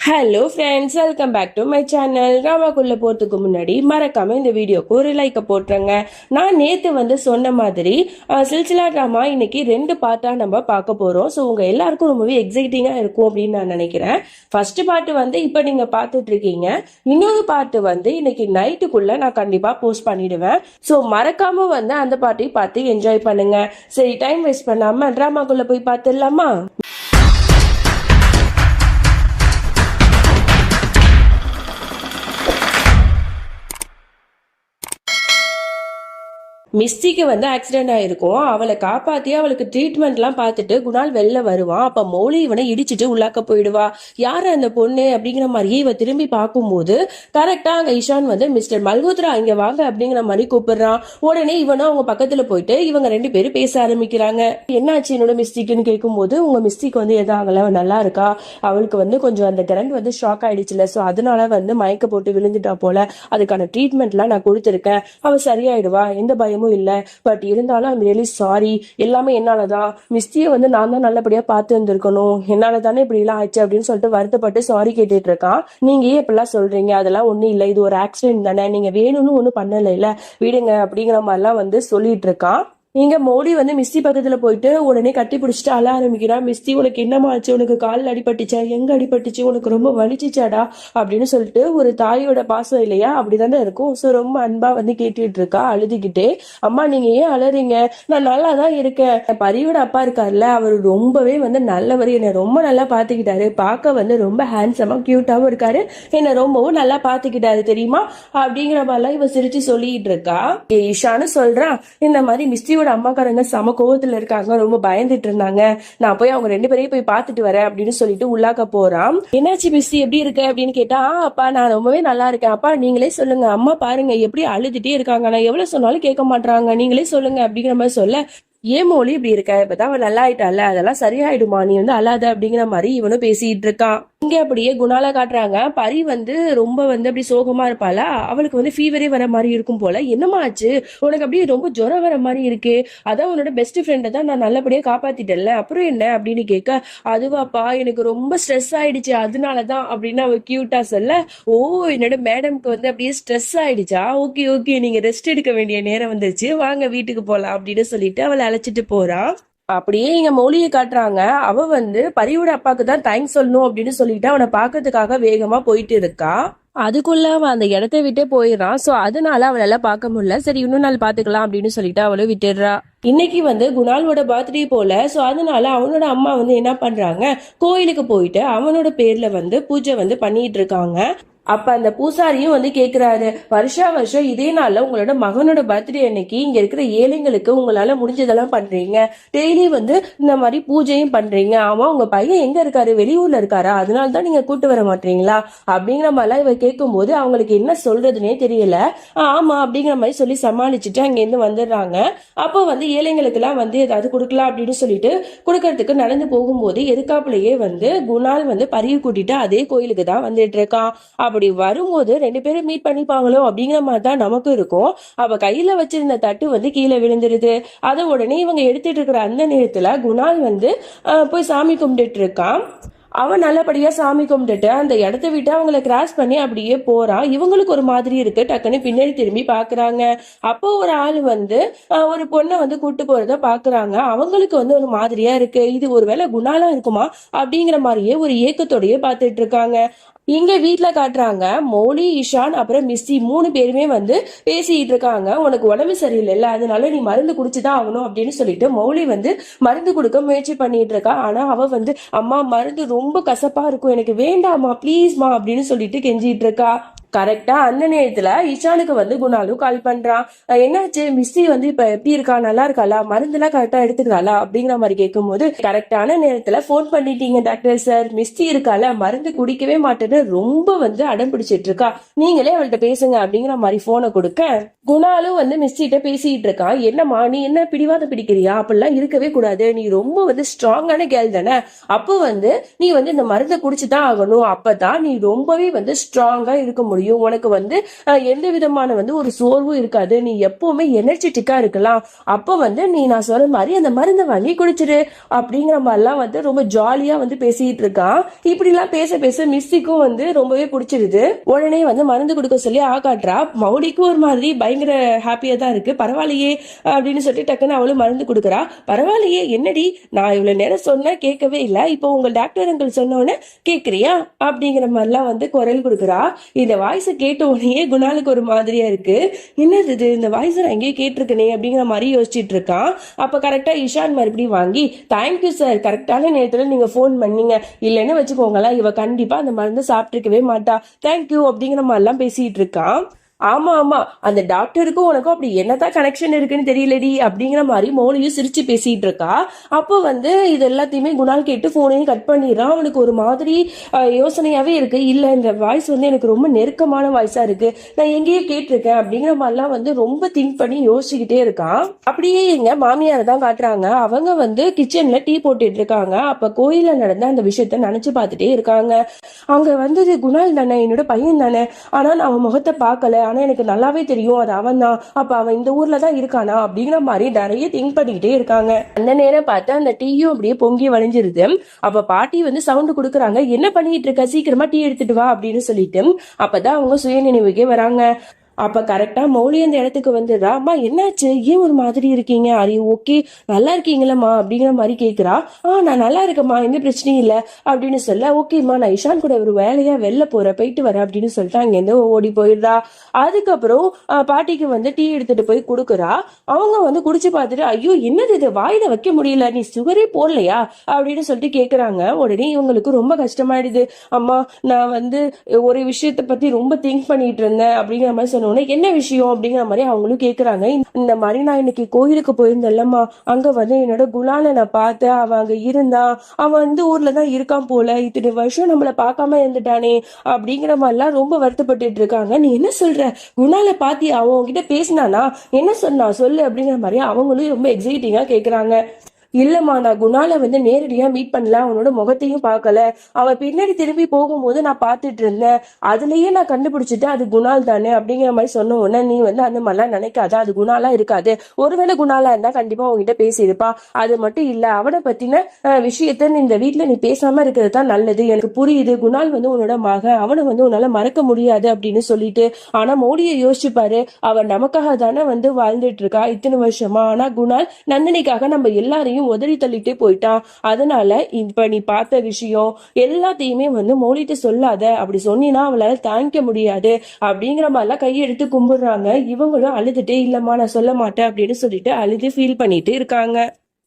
Hello friends welcome back to my channel ராமாக்குள்ள போகிறதுக்கு முன்னாடி மறக்காம இந்த வீடியோக்கு ஒரு லைக்கை போட்டுருங்க. நான் நேற்று வந்து சொன்ன மாதிரி சில்சிலா ட்ராமா இன்னைக்கு ரெண்டு பார்ட்டாக நம்ம பார்க்க போகிறோம் ஸோ உங்கள் எல்லாருக்கும் ரொம்பவே எக்ஸைட்டிங்காக இருக்கும் அப்படின்னு நான் நினைக்கிறேன். ஃபஸ்ட்டு பார்ட்டு வந்து இப்போ நீங்கள் பார்த்துட்ருக்கீங்க இன்னொரு பார்ட்டு வந்து இன்னைக்கு நைட்டுக்குள்ளே நான் கண்டிப்பாக போஸ்ட் பண்ணிவிடுவேன் ஸோ மறக்காமல் வந்து அந்த பாட்டையும் பார்த்து என்ஜாய் பண்ணுங்கள் சரி டைம் வேஸ்ட் பண்ணாமல் ட்ராமாக்குள்ளே போய் பார்த்துடலாமா? மிஸ்டிக்கு வந்து ஆக்சிடென்ட் ஆயிருக்கும். அவளை காப்பாத்தி அவளுக்கு ட்ரீட்மெண்ட்லாம் பார்த்துட்டு குணால் வெளில வருவான். அப்ப மௌலி இவனை இடிச்சிட்டு உள்ளாக்க போயிடுவா. யாரு அந்த பொண்ணு அப்படிங்கிற மாதிரியே இவ திரும்பி பார்க்கும்போது கரெக்டா அங்க இஷான் வந்து மிஸ்டர் மல்கோத்ரா இங்க வாங்க அப்படிங்கிற மாதிரி கூப்பிடுறான். உடனே இவனும் அவங்க பக்கத்துல போயிட்டு இவங்க ரெண்டு பேரும் பேச ஆரம்பிக்கிறாங்க. என்னாச்சு என்னோட மிஸ்டிக்னு கேட்கும்போது உங்க மிஸ்டிக் வந்து எதாவது ஆகல நல்லா இருக்கா? அவளுக்கு வந்து கொஞ்சம் அந்த கரண்ட் வந்து ஷாக் ஆயிடுச்சுல. ஸோ அதனால வந்து மயக்க போட்டு விழுந்துட்டா போல. அதுக்கான ட்ரீட்மெண்ட்லாம் நான் கொடுத்துருக்கேன். அவ சரியாயிடுவா. எந்த பயமும் இல்லை. பட் இருந்தாலும் ஐம் ரியலி சாரி எல்லாமே என்னாலதான். மிஸ்டியை வந்து நான் தான் நல்லபடியா பார்த்து இருந்திருக்கணும். என்னால தானே இப்படி எல்லாம் ஆச்சு அப்படின்னு சொல்லிட்டு வருத்தப்பட்டு சாரி கேட்டுட்டு இருக்கான். நீங்க ஏன் இப்படிலாம் சொல்றீங்க? அதெல்லாம் ஒன்றும் இல்லை. இது ஒரு ஆக்சிடென்ட் தானே. நீங்க வேணும்னு ஒன்றும் பண்ணல இல்ல விடுங்க அப்படிங்கிற மாதிரிலாம் வந்து சொல்லிட்டு இருக்கான். இங்க மோடி வந்து மிஸ்தி பக்கத்துல போயிட்டு உடனே கட்டி பிடிச்சிட்டு அழ ஆரம்பிக்கிறா மிஸ்தி உனக்கு என்னமா ஆச்சு? உனக்கு காலில் அடிபட்டுச்சா? எங்க அடிபட்டுச்சு? உனக்கு ரொம்ப வலிச்சிச்சாடா? அப்படின்னு சொல்லிட்டு ஒரு தாயோட பாசம் இல்லையா? அப்படிதானே இருக்கும். ஸோ ரொம்ப அன்பா வந்து கேட்டுட்டு இருக்கா அழுதுகிட்டே. அம்மா நீங்க ஏன் அழறீங்க? நான் நல்லா தான் இருக்கேன் பரியோட அப்பா இருக்கார்ல அவர் ரொம்பவே வந்து நல்லவர். என்னை ரொம்ப நல்லா பாத்துக்கிட்டாரு. பார்க்க வந்து ரொம்ப ஹேண்ட்ஸமா கியூட்டாவும் இருக்காரு. என்னை ரொம்பவும் நல்லா பாத்துக்கிட்டாரு தெரியுமா? அப்படிங்கிற மாதிரிலாம் இவ சிரிச்சு சொல்லிட்டு இருக்கா ஈஷான்னு சொல்றான் இந்த மாதிரி மிஸ்தி மிஸ்டியோட அம்மாக்காரங்க சம கோவத்துல இருக்காங்க ரொம்ப பயந்துட்டு இருந்தாங்க. நான் போய் அவங்க ரெண்டு பேரையும் போய் பார்த்துட்டு வரேன் அப்படின்னு சொல்லிட்டு உள்ளாக்க போறான். என்னாச்சு மிஸ்டி எப்படி இருக்க? அப்படின்னு கேட்டா அப்பா நான் ரொம்பவே நல்லா இருக்கேன். அப்பா நீங்களே சொல்லுங்க. அம்மா பாருங்க எப்படி அழுதுட்டே இருக்காங்க. நான் எவ்வளவு சொன்னாலும் கேட்க மாட்டாங்க நீங்களே சொல்லுங்க அப்படிங்கிற மாதிரி சொல்ல ஏன் மொழி இப்படி இருக்க? இப்பதான் அவன் நல்லா ஆயிட்டால. அதெல்லாம் சரியாயிடுமா? நீ வந்து அல்லாத அப்படிங்கிற மாதிரி இவனும் பேசிட்டு இருக்கான். இங்க அப்படியே குணால காட்டுறாங்க. பரி வந்து ரொம்ப வந்து அப்படி சோகமா இருப்பாளா? அவளுக்கு வந்து ஃபீவரே வர மாதிரி இருக்கும் போல. என்னமா ஆச்சு? உனக்கு அப்படியே ரொம்ப ஜுரம் வர மாதிரி இருக்கு. அதான் உன்னோட பெஸ்ட் ஃப்ரெண்டை தான் நான் நல்லபடியா காப்பாத்திட்டேன்ல. அப்புறம் என்ன அப்படின்னு கேட்க அதுவாப்பா எனக்கு ரொம்ப ஸ்ட்ரெஸ் ஆயிடுச்சு. அதனாலதான் அப்படின்னு அவ கியூட்டா சொல்ல ஓ என்னோட மேடம்க்கு வந்து அப்படியே ஸ்ட்ரெஸ் ஆயிடுச்சா? Okay okay. நீங்க ரெஸ்ட் எடுக்க வேண்டிய நேரம் வந்துருச்சு. வாங்க வீட்டுக்கு போலாம். அப்படின்னு சொல்லிட்டு அவளை அழைச்சிட்டு போறா. அப்படியே இங்க மௌலியை காட்டுறாங்க. அவ வந்து பரியோட அப்பாக்கு தான் தேங்க்ஸ் சொல்லணும் அப்படின்னு சொல்லிட்டு அவனை பார்க்கறதுக்காக வேகமா போயிட்டு இருக்கா. அதுக்குள்ள அவன் அந்த இடத்த விட்டே போயிடுறான் சோ அதனால அவளால பார்க்க முடியல. சரி இன்னும் நாள் பாத்துக்கலாம் அப்படின்னு சொல்லிட்டு அவளும் விட்டுடுறா. இன்னைக்கு வந்து குணாலோட பர்த்டே போல. சோ அதனால அவனோட அம்மா வந்து என்ன பண்றாங்க? கோயிலுக்கு போயிட்டு அவனோட பேர்ல வந்து பூஜை வந்து பண்ணிட்டு இருக்காங்க. அப்ப அந்த பூசாரியும் வந்து கேக்குறாரு வருஷா வருஷம் இதே நாள்ல உங்களோட மகனோட பர்த்டே அன்னைக்கு இங்க இருக்கிற ஏழைங்களுக்கு உங்களால முடிஞ்சதெல்லாம் பண்றீங்க. டெய்லி வந்து இந்த மாதிரி பூஜையும் பண்றீங்க. ஆமா உங்க பையன் எங்க இருக்காரு? வெளியூர்ல இருக்காரா? அதனால தான் நீங்க கூட்டு வர மாட்டீங்களா? அப்படிங்கிற மாதிரிலாம் இவ கேட்கும் போது அவங்களுக்கு என்ன சொல்றதுனே தெரியல. ஆமா அப்படிங்கிற மாதிரி சொல்லி சமாளிச்சுட்டு அங்க இருந்து வந்துடுறாங்க. அப்போ வந்து ஏழைங்களுக்கு எல்லாம் வந்து ஏதாவது கொடுக்கலாம் அப்படின்னு சொல்லிட்டு கொடுக்கறதுக்கு நடந்து போகும்போது எதுக்காப்புலயே வந்து குணால் வந்து பரிய கூட்டிட்டு அதே கோயிலுக்கு தான் வந்துட்டு இருக்கான். அப்படி அப்படி வரும்போது ரெண்டு பேரும் மீட் பண்ணிப்பாங்களோ அப்படிங்கிற மாதிரி தான் நமக்கு இருக்கும். அவ கையில வச்சிருந்த தட்டு வந்து கீழே விழுந்துருது. அதை உடனே இவங்க எடுத்துட்டு இருக்கிற அந்த நேரத்துல குணால் வந்து ஆஹ், போய் சாமி கும்பிட்டுட்டு இருக்கான். அவன் நல்லபடியா சாமி கும்பிட்டுட்டு அந்த இடத்த விட்டு அவங்கள கிராஸ் பண்ணி அப்படியே போறான். இவங்களுக்கு ஒரு மாதிரி இருக்கு. டக்குன்னு பின்னாடி திரும்பி பாக்குறாங்க. அப்போ ஒரு ஆள் வந்து ஒரு பொண்ணை வந்து கூட்டு போறத பாக்குறாங்க. அவங்களுக்கு வந்து ஒரு மாதிரியா இருக்கு. இது ஒருவேளை குணாலா இருக்குமா அப்படிங்கிற மாதிரியே ஒரு ஏக்கத்தோடயே பார்த்துட்டு இருக்காங்க. இங்க வீட்டுல காட்டுறாங்க மோலி இஷான் அப்புறம் மிஸ்ஸி மூணு பேருமே வந்து பேசிட்டு இருக்காங்க. உனக்கு உடம்பு சரியில்லைல்ல அதனால நீ மருந்து குடிச்சுதான் ஆகணும் அப்படின்னு சொல்லிட்டு மௌலி வந்து மருந்து கொடுக்க முயற்சி பண்ணிட்டு இருக்கா. ஆனா அவ வந்து அம்மா மருந்து ரொம்ப கசப்பா இருக்கும். எனக்கு வேண்டாமா ப்ளீஸ்மா அப்படின்னு சொல்லிட்டு கெஞ்சிட்டு இருக்கா. கரெக்டா அந்த நேரத்துல இஷானுக்கு வந்து குணாலு கால் பண்றான் என்னாச்சு? மிஸ்ஸி வந்து இப்ப எப்படி இருக்கா? நல்லா இருக்காளா? மருந்தெல்லாம் கரெக்டா எடுத்துக்கிறாளா? அப்படிங்கிற மாதிரி கேட்கும்போது கரெக்டான நேரத்துல ஃபோன் பண்ணிட்டீங்க டாக்டர் சார் மிஸ்ஸி இருக்கால மருந்து குடிக்கவே மாட்டேன்னு ரொம்ப வந்து அடம் பிடிச்சிட்டு இருக்கா. நீங்களே அவள்கிட்ட பேசுங்க அப்படிங்கிற மாதிரி போனை கொடுக்க. குணாலும் வந்து மிஸ்ஸிட்ட பேசிட்டு இருக்கான் என்னம்மா நீ என்ன பிடிவாதம் பிடிக்கிறியா? அப்படிலாம் இருக்கவே கூடாது. நீ ரொம்ப வந்து ஸ்ட்ராங்கான கேள் தானே. அப்போ வந்து நீ வந்து இந்த மருந்தை குடிச்சுதான் ஆகணும். அப்பதான் நீ ரொம்பவே வந்து ஸ்ட்ராங்கா இருக்க முடியும். முடியும். உனக்கு வந்து எந்த விதமான வந்து ஒரு சோர்வும் இருக்காது. நீ எப்பவுமே எனர்ஜெட்டிக்கா இருக்கலாம். அப்போ வந்து நீ நான் சொன்ன மாதிரி அந்த மருந்தை வாங்கி குடிச்சிரு அப்படிங்கிற மாதிரிலாம் வந்து ரொம்ப ஜாலியா வந்து பேசிட்டு இருக்கான். இப்படிலாம் பேச பேச மிஸ்ஸிக்கும் வந்து ரொம்பவே பிடிச்சிருது. உடனே வந்து மருந்து கொடுக்க சொல்லி ஆகாட்டுறா மௌலிக்கும் ஒரு மாதிரி பயங்கர ஹாப்பியா தான் இருக்கு. பரவாயில்லையே அப்படின்னு சொல்லி டக்குன்னு அவளும் மருந்து கொடுக்குறா. பரவாயில்லையே என்னடி? நான் இவ்வளவு நேரம் சொன்ன கேட்கவே இல்லை. இப்போ உங்க டாக்டர் அங்கிள் சொன்னோன்னே கேட்குறியா? அப்படிங்கிற மாதிரிலாம் வந்து குரல் கொடுக்குறா. இந்த வாய்ஸை கேட்ட உடனே குணாலுக்கு ஒரு மாதிரியா இருக்கு. என்னது இது? இந்த வாய்ஸ் நான் எங்கேயோ கேட்டிருக்கனே அப்படிங்கிற மாதிரி யோசிச்சுட்டு இருக்கான். அப்போ கரெக்டாக இஷான் மறுபடியும் வாங்கி தேங்க்யூ சார் கரெக்டான நேரத்தில் நீங்கள் ஃபோன் பண்ணீங்க. இல்லைன்னு வச்சுக்கோங்களேன் இவ கண்டிப்பாக அந்த மருந்து சாப்பிட்டுருக்கவே மாட்டா. தேங்க்யூ அப்படிங்கிற மாதிரிலாம் பேசிகிட்டு இருக்கான். ஆமா ஆமா. அந்த டாக்டருக்கும் உனக்கும் அப்படி என்னதான் கனெக்ஷன் இருக்குன்னு தெரியலடி அப்படிங்கிற மாதிரி மோலியும் சிரிச்சு பேசிட்டு இருக்கா. அப்போ வந்து இது எல்லாத்தையுமே குணால் கேட்டு போனையும் கட் பண்ணிடுறான் அவனுக்கு ஒரு மாதிரி யோசனையாவே இருக்கு. இல்ல இந்த வாய்ஸ் வந்து எனக்கு ரொம்ப நெருக்கமான வாய்ஸா இருக்கு. நான் எங்கேயே கேட்டிருக்கேன் அப்படிங்கிற மாதிரிலாம் வந்து ரொம்ப திங்க் பண்ணி யோசிச்சுக்கிட்டே இருக்கான். அப்படியே எங்க மாமியாரை தான் காட்டுறாங்க. அவங்க வந்து கிச்சன்ல டீ போட்டுட்டு இருக்காங்க. அப்ப கோயில நடந்த அந்த விஷயத்த நினைச்சு பார்த்துட்டே இருக்காங்க. அங்க வந்தது குணால் தானே என்னோட பையன் தானே. ஆனா நான் அவன் முகத்தை பார்க்கல. ஆனா எனக்கு நல்லாவே தெரியும். அது அவன் தான் அப்ப அவன் இந்த ஊர்ல தான் இருக்கானா அப்படிங்கிற மாதிரி நிறைய திங்க் பண்ணிக்கிட்டே இருக்காங்க. அந்த நேரம் பார்த்து அந்த டீயும் அப்படியே பொங்கி வளைஞ்சிருது அப்ப பாட்டி வந்து சவுண்ட் கொடுக்குறாங்க. என்ன பண்ணிட்டு இருக்க? சீக்கிரமா டீ எடுத்துட்டு வா அப்படின்னு சொல்லிட்டு. அப்பதான் அவங்க சுய நினைவுக்கே வராங்க. அப்ப கரெக்டா மௌலி அந்த இடத்துக்கு வந்துடுறா அம்மா என்னாச்சு? ஏன் ஒரு மாதிரி இருக்கீங்க? அரி ஓகே நல்லா இருக்கீங்களம்மா? அப்படிங்கிற மாதிரி கேட்குறா ஆ நான் நல்லா இருக்கேம்மா எந்த பிரச்சனையும் இல்லை. அப்படின்னு சொல்ல ஓகேம்மா நான் இஷான் கூட ஒரு வேலையா வெளில போறேன் போயிட்டு வரேன் அப்படின்னு சொல்லிட்டு அங்கேருந்து ஓடி போயிடுறா. அதுக்கப்புறம் பாட்டிக்கு வந்து டீ எடுத்துட்டு போய் கொடுக்குறா. அவங்க வந்து குடிச்சு பார்த்துட்டு ஐயோ என்னது இது? வாயில வைக்க முடியல நீ சுகரே போடலையா? அப்படின்னு சொல்லிட்டு கேட்குறாங்க உடனே இவங்களுக்கு ரொம்ப கஷ்டமாயிடுது. அம்மா நான் வந்து ஒரு விஷயத்தை பத்தி ரொம்ப திங்க் பண்ணிட்டு இருந்தேன் அப்படிங்கிற மாதிரி சொன்னோன்னே என்ன விஷயம் அப்படிங்கிற மாதிரி அவங்களும் கேட்கறாங்க இந்த மாதிரி நான் இன்னைக்கு கோயிலுக்கு போயிருந்தேன்லம்மா. அங்க வந்து என்னோட குலால நான் பார்த்தேன். அவன் அங்க இருந்தான் அவன் வந்து ஊர்ல தான் இருக்கான் போல. இத்தனை வருஷம் நம்மள பார்க்காம இருந்துட்டானே அப்படிங்கிற மாதிரிலாம் ரொம்ப வருத்தப்பட்டுட்டு இருக்காங்க. நீ என்ன சொல்ற? குணால பாத்தி அவன் உன்கிட்ட பேசினானா? என்ன சொன்னா? சொல்லு அப்படிங்கிற மாதிரி அவங்களும் ரொம்ப எக்ஸைட்டிங்கா கேக்குறாங்க. இல்லம்மா நான் குணால வந்து நேரடியா மீட் பண்ணல அவனோட முகத்தையும் பார்க்கல. அவன் பின்னாடி திரும்பி போகும்போது நான் பார்த்துட்டு இருந்தேன். அதுலயே நான் கண்டுபிடிச்சிட்டேன் அது குணால் தானே அப்படிங்கிற மாதிரி சொன்ன உடனே நீ வந்து அந்த மாதிரிலாம் நினைக்காத அது குணாலா இருக்காது. ஒருவேளை குணாலா இருந்தா கண்டிப்பா உங்ககிட்ட பேசியிருப்பா. அது மட்டும் இல்ல அவனை பத்தின விஷயத்த நீ இந்த வீட்ல நீ பேசாம இருக்கிறது தான் நல்லது. எனக்கு புரியுது குணால் வந்து உன்னோட மகன் அவனை வந்து உன்னால மறக்க முடியாது அப்படின்னு சொல்லிட்டு ஆனா மோடியை யோசிச்சுப்பாரு அவன் நமக்காக தானே வந்து வாழ்ந்துட்டு இருக்கா இத்தனை வருஷமா. ஆனா குணால் நந்தினிக்காக நம்ம எல்லாரையும் உதறி தள்ளிட்டே போயிட்டான் அதனால இப்ப நீ பார்த்த விஷயம் எல்லாத்தையுமே வந்து மோடிட்டு சொல்லாத. அப்படி சொன்னீன்னா அவளால தாங்கிக்க முடியாது. அப்படிங்கிற மாதிரிலாம் கையெடுத்து கும்பிடுறாங்க. இவங்களும் அழுதுட்டே இல்லம்மா நான் சொல்ல மாட்டேன் அப்படின்னு சொல்லிட்டு அழுது ஃபீல் பண்ணிட்டு இருக்காங்க.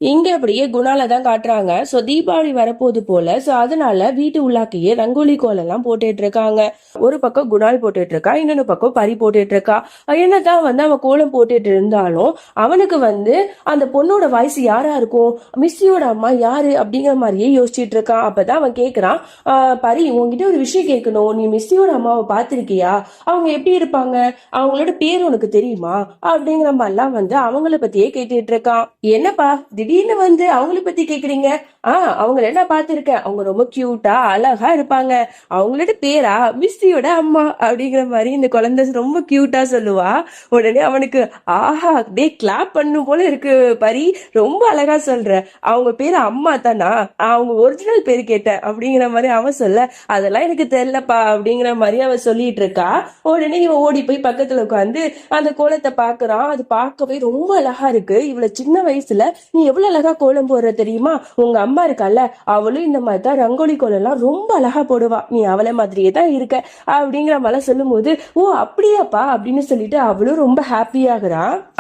இங்க அப்படியே குணால தான் காட்டுறாங்க. சோ தீபாவளி வரப்போது போல சோ அதனால வீட்டு உள்ளாக்கையே ரங்கோலி கோலெல்லாம் போட்டுட்டு இருக்காங்க ஒரு பக்கம் குணால் போட்டுட்டு இருக்கா இன்னொரு பக்கம் பறி போட்டுட்டு இருக்கா என்னதான் வந்து அவன் கோலம் போட்டுட்டு இருந்தாலும் அவனுக்கு வந்து அந்த பொண்ணோட வயசு யாரா இருக்கும் மிஸ்ஸியோட அம்மா யாரு அப்படிங்கிற மாதிரியே யோசிச்சுட்டு இருக்கான் அப்பதான் அவன் கேக்குறான் "ஆஹ், பரி உங்ககிட்ட ஒரு விஷயம் கேட்கணும். நீ மிஸ்ஸியோட அம்மாவை பார்த்திருக்கியா? அவங்க எப்படி இருப்பாங்க? அவங்களோட பேர் உனக்கு தெரியுமா? அப்படிங்கிற மாதிரிலாம் வந்து அவங்கள பத்தியே கேட்டுட்டு இருக்கான் என்னப்பா திடீர்னு வந்து அவங்கள பத்தி கேக்குறீங்க? ஆ அவங்கள நான் பார்த்திருக்கேன். அவங்க ரொம்ப கியூட்டா அழகா இருப்பாங்க. அவங்களோட பேரா மிஸ்ஸியோட அம்மா அப்படிங்கிற மாதிரி இந்த குழந்தை ரொம்ப கியூட்டா சொல்லுவா. உடனே அவனுக்கு ஆஹா டே கிளாப் பண்ணும் போல இருக்கு பரி. ரொம்ப அழகா சொல்ற. அவங்க பேரு அம்மா தானா? அவங்க ஒரிஜினல் பேர் கேட்டேன் அப்படிங்கிற மாதிரி அவன் சொல்ல. அதெல்லாம் எனக்கு தெரியலப்பா அப்படிங்கிற மாதிரி அவ சொல்லிட்டு இருக்கா. உடனே இவன் ஓடி போய் பக்கத்துல உட்காந்து அந்த கோலத்தை பாக்குறான் அது பார்க்கவே ரொம்ப அழகா இருக்கு. இவ்வளவு சின்ன வயசுல நீ எவ்வளவு அழகா கோலம் போடுற தெரியுமா? உங்க அம்மா இருக்கல்ல அவளும் இந்த மாதிரி தான் ரங்கோலி கோலம் எல்லாம் ரொம்ப அழகா போடுவா. நீ அவளை மாதிரியே தான் இருக்க அப்படிங்கிற மாதிரி சொல்லும் போது ஓ அப்படியாப்பா? அப்படின்னு சொல்லிட்டு அவளும் ரொம்ப ஹாப்பி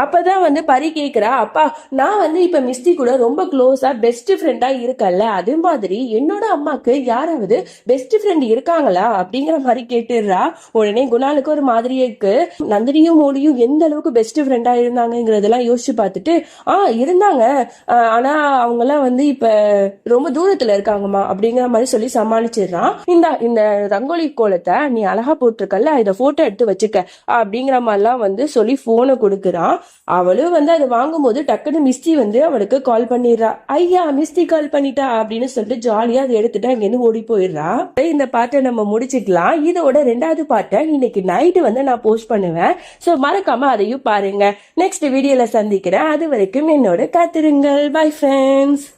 அப்பதான் வந்து பரி கேக்குறா அப்பா நான் வந்து இப்ப மிஸ்டி கூட ரொம்ப க்ளோஸா பெஸ்ட் ஃப்ரெண்டா இருக்கல்ல அது மாதிரி என்னோட அம்மாக்கு யாராவது பெஸ்ட் ஃப்ரெண்ட் இருக்காங்களா? அப்படிங்கிற மாதிரி கேட்டுடுறா. உடனே குணாலுக்கு ஒரு மாதிரியே இருக்கு. நந்தினியும் மோலியும் எந்த அளவுக்கு பெஸ்ட் ஃப்ரெண்டா இருந்தாங்கிறதெல்லாம் யோசிச்சு பார்த்துட்டு ஆ இருந்தாங்க. ஆனா அவங்கெல்லாம் வந்து இப்ப ரொம்ப தூரத்துல இருக்காங்கம்மா அப்படிங்கிற மாதிரி சொல்லி சமாளிச்சிடுறான். இந்த இந்த ரங்கோலி கோலத்தை நீ அழகா போட்டிருக்கல்ல இதை போட்டோ எடுத்து வச்சுக்க அப்படிங்கிற மாதிரிலாம் வந்து சொல்லி போனை கொடுக்குறான். அவளும் வந்து அதை வாங்கும்போது டக்குன்னு மிஸ்டி வந்து அவளுக்கு கால் பண்ணிடுறா. ஐயா மிஸ்டி கால் பண்ணிட்டா அப்படின்னு சொல்லிட்டு ஜாலியா அதை எடுத்துட்டு அங்கேருந்து ஓடி போயிடுறா. இந்த பாட்டை நம்ம முடிச்சுக்கலாம். இதோட ரெண்டாவது பாட்டை இன்னைக்கு நைட்டு வந்து நான் போஸ்ட் பண்ணுவேன். ஸோ மறக்காம அதையும் பாருங்க. நெக்ஸ்ட் வீடியோல சந்திக்கிறேன். அது வரைக்கும் என்னோட channel. Bye friends.